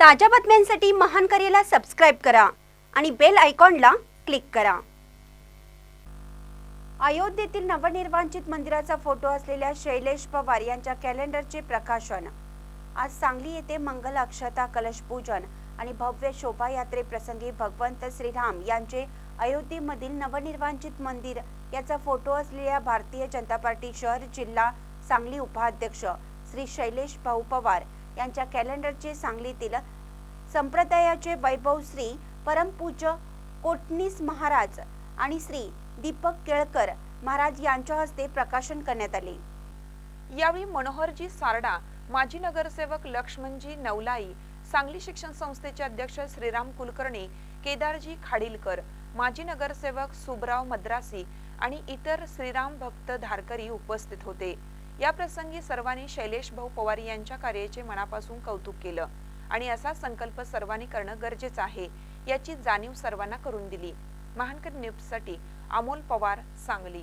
ताज्या बातम्यांसाठी महान करेला सबस्क्राईब करा आणि बेल आयकॉनला क्लिक करा. अयोध्येतील नवनिर्वांचित मंदिराचा फोटो असलेल्या शैलेश पवार यांच्या कॅलेंडरचे प्रकाशन. आज सांगली येथे मंगल अक्षता कलश पूजन आणि भव्य शोभायात्रे प्रसंगी भगवंत श्रीराम यांचे अयोध्येमधील नवनिर्वांचित मंदिर याचा फोटो असलेल्या भारतीय जनता पार्टी शहर जिल्हा सांगली उपाध्यक्ष श्री शैलेश भाऊ पवार यांच्या कॅलेंडरचे सांगलीतील संप्रदायाचे वैभव श्री परमपूज्य कोटणीस महाराज आणि श्री दीपक केळकर महाराज यांच्या हस्ते प्रकाशन करण्यात आले. यावेळी मनोहरजी सारडा माजी नगरसेवक लक्ष्मणजी नवलाई सांगली शिक्षण संस्थेचे अध्यक्ष श्रीराम कुलकर्णी केदारजी खाडीलकर माजी नगरसेवक सुबराव मद्रासी आणि इतर श्रीराम भक्त धारकरी उपस्थित होते. या प्रसंगी सर्वांनी शैलेश भाऊ पवार यांच्या कार्याचे मनापासून कौतुक केलं. आणि असा संकल्प सर्वांनी करणं गरजेचं आहे याची जाणीव सर्वांना करून दिली. महानकर न्यूजसाठी अमोल पवार सांगली.